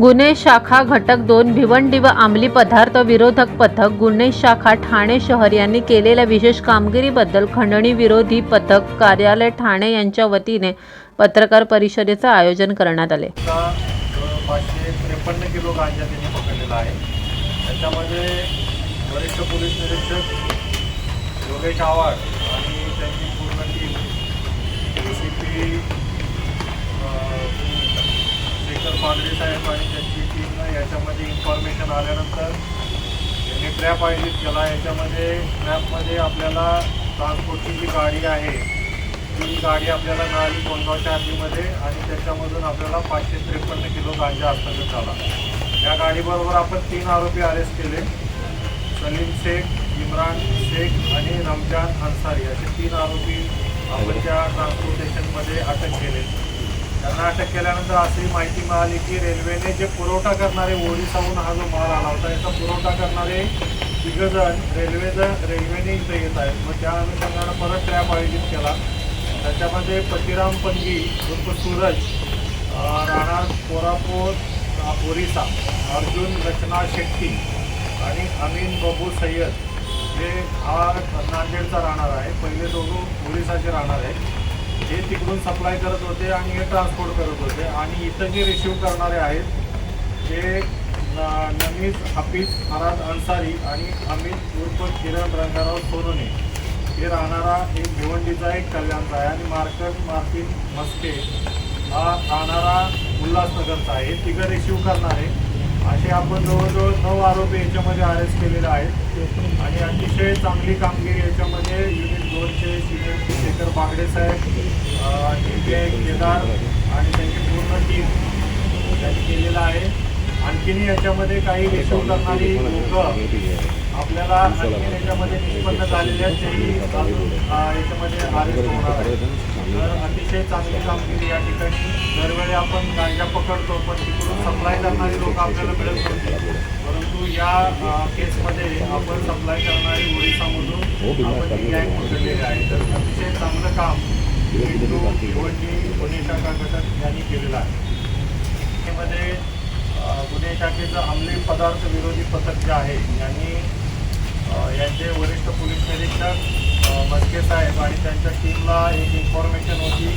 गुन्हे शाखा घटक दोन भिवंडी व अंमली पदार्थ विरोधक पथक गुन्हे शाखा ठाणे शहर यांनी केलेल्या विशेष कामगिरीबद्दल खंडणी विरोधी पथक कार्यालय ठाणे यांच्या वतीने पत्रकार परिषदेचं आयोजन करण्यात आले. पाचशे त्रेपन्न किलो गांजा त्यांनी पकडलेला आहे. त्याच्यामध्ये वरिष्ठ पोलीस निरीक्षक योगेश आव्हाड इन्फॉर्मेशन यांनी ट्रॅप आयोजित केला. याच्यामध्ये ट्रॅपमध्ये आपल्याला ट्रान्सपोर्टची जी गाडी आहे ती गाडी आपल्याला मिळाली कोंडगावच्या आधीमध्ये आणि त्याच्यामधून आपल्याला पाचशे त्रेपन्न किलो गांजा हस्तगत झाला. या गाडीबरोबर आपण तीन आरोपी अरेस्ट केले. सलीम शेख इम्रान शेख आणि रमजान अन्सारी. असे तीन आरोपी आपण त्या ट्रान्सपोर्टेशनमध्ये अटक केले. त्यांना अटक केल्यानंतर अशी माहिती मिळाली की रेल्वेने जे पुरवठा करणारे ओडिसाहून हा जो माल आला होता याचा पुरवठा करणारे तिघजण रेल्वेचं रेल्वेने इथं येत आहेत. मग त्या अनुषंगानं परत ट्रॅप आयोजित केला. त्याच्यामध्ये पतिराम पंगी उर्फ सूरज राहणार कोरापूर ओरिसा अर्जुन रचना शेट्टी आणि अमीन बबू सय्यद हे हा नांदेडचा राहणार आहे. पहिले दोघं ओरिसाचे राहणार आहेत. हे तिकडून सप्लाय करत होते आणि हे ट्रान्सपोर्ट करत होते. आणि इथं जे रिसिव्ह करणारे आहेत ते न- नमीज हाफिज फराज अन्सारी आणि अमित उर्फ किरण रंगाराव सोनोने. हे राहणारा एक भिवंडीचा एक कल्याणचा आहे आणि मार्कट मार्टिन मस्के हा राहणारा उल्हासनगरचा आहे. हे तिघं रिसिव्ह करणारे. असे आपण जवळजवळ नऊ आरोपी याच्यामध्ये अरेस्ट केलेले आहेत. आणि अतिशय चांगली कामगिरी याच्यामध्ये युनिट दोनचे सिनियर शेखर बागडे साहेब अं, आणि ते केदार आणि त्यांची पूर्ण टीम त्यांनी केलेलं आहे. आणखीनही याच्यामध्ये काही रिसिव्ह करणारी लोक आपल्याला आणखी याच्यामध्ये निष्पन्न झालेल्या तेही याच्यामध्ये अरेस्ट होणार आहे तर अतिशय चांगली कामगिरी या ठिकाणी. दरवेळी आपण गांजा पकडतो पण तिकडून सप्लाय करणारी लोक आपल्याला मिळत नव्हती परंतु या केसमध्ये आपण सप्लाय करणारी ओडिसामधून आपण ही गँग पकडलेली आहे. तर अतिशय चांगलं काम इंदू, भिवंडी पुणे शाखा गटक यांनी केलेलं आहे. त्यामध्ये गुन्हे शाखेचं अंमली पदार्थ विरोधी पथक जे आहे यांनी यांचे वरिष्ठ पोलीस निरीक्षक मस्के साहेब आणि त्यांच्या टीमला एक इन्फॉर्मेशन होती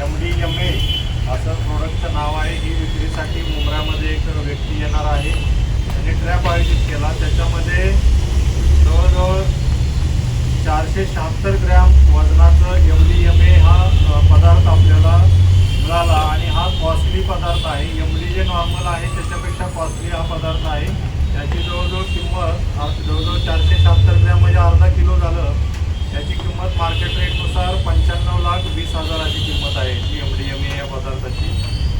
एम डी एम ए असं प्रोडक्टचं नाव आहे. ही विक्रीसाठी मुंबऱ्यामध्ये एक व्यक्ती येणार आहे. त्यांनी ट्रॅप आयोजित केला. त्याच्यामध्ये जवळजवळ चारशे शहात्तर ग्रॅम वजनाचं एम डी एम ए हा पदार्थ आपल्याला मिळाला आणि हा कॉस्टली पदार्थ आहे एम डी जे नॉर्मल आहे त्याच्यापेक्षा कॉस्टली हा पदार्थ आहे त्याची जवळजवळ किंमत आ- जवळजवळ चारशे शहात्तर ग्रॅम म्हणजे अर्धा किलो झालं त्याची किंमत मार्केट रेटनुसार पंच्याण्णव लाख वीस हजाराची किंमत आहे ती एम डी एम ए या पदार्थाची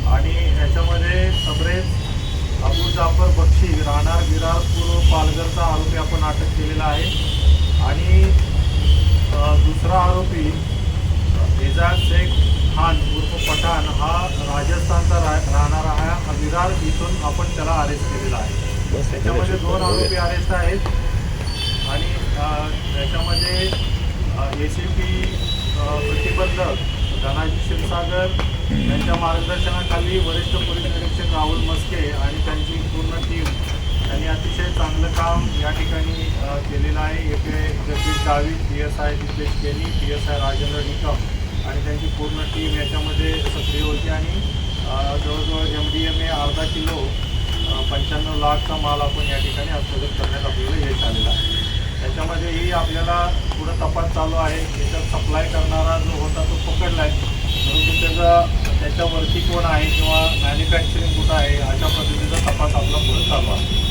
आणि याच्यामध्ये सबरेज अबू जाफर बक्षी राहणार विरार पूर्व पालघरचा आरोपी आपण अटक केलेला आहे. आणि दुसरा आरोपी एजाज शेख खान उर्फ पठाण हा राजस्थानचा रा राहणारा हा विरार इथून आपण त्याला अरेस्ट केलेला आहे. त्याच्यामध्ये दोन आरोपी अरेस्ट आहेत. आणि त्याच्यामध्ये ए सी पी प्रतिबंधक धनाजी क्षीरसागर यांच्या मार्गदर्शनाखाली वरिष्ठ पोलीस निरीक्षक राहुल मस्के आणि त्यांची पूर्ण टीम चांगलं काम या ठिकाणी केलेलं आहे. येथे जगदीश गावी P S I Dipesh Keni P S I Rajendra Nikam आणि त्यांची पूर्ण टीम याच्यामध्ये सक्रिय होती आणि जवळजवळ एम डी एम ए अर्धा किलो पंच्याण्णव लाखचा माल आपण या ठिकाणी हस्तगत करण्यात आपल्याला यश आलेला आहे. त्याच्यामध्येही आपल्याला पुढं तपास चालू आहे. याच्यात सप्लाय करणारा जो होता तो पकडला आहे. परंतु त्याचा त्याच्यावरती कोण आहे किंवा मॅन्युफॅक्चरिंग कुठं आहे अशा पद्धतीचा तपास आपला पुढे चालू आहे.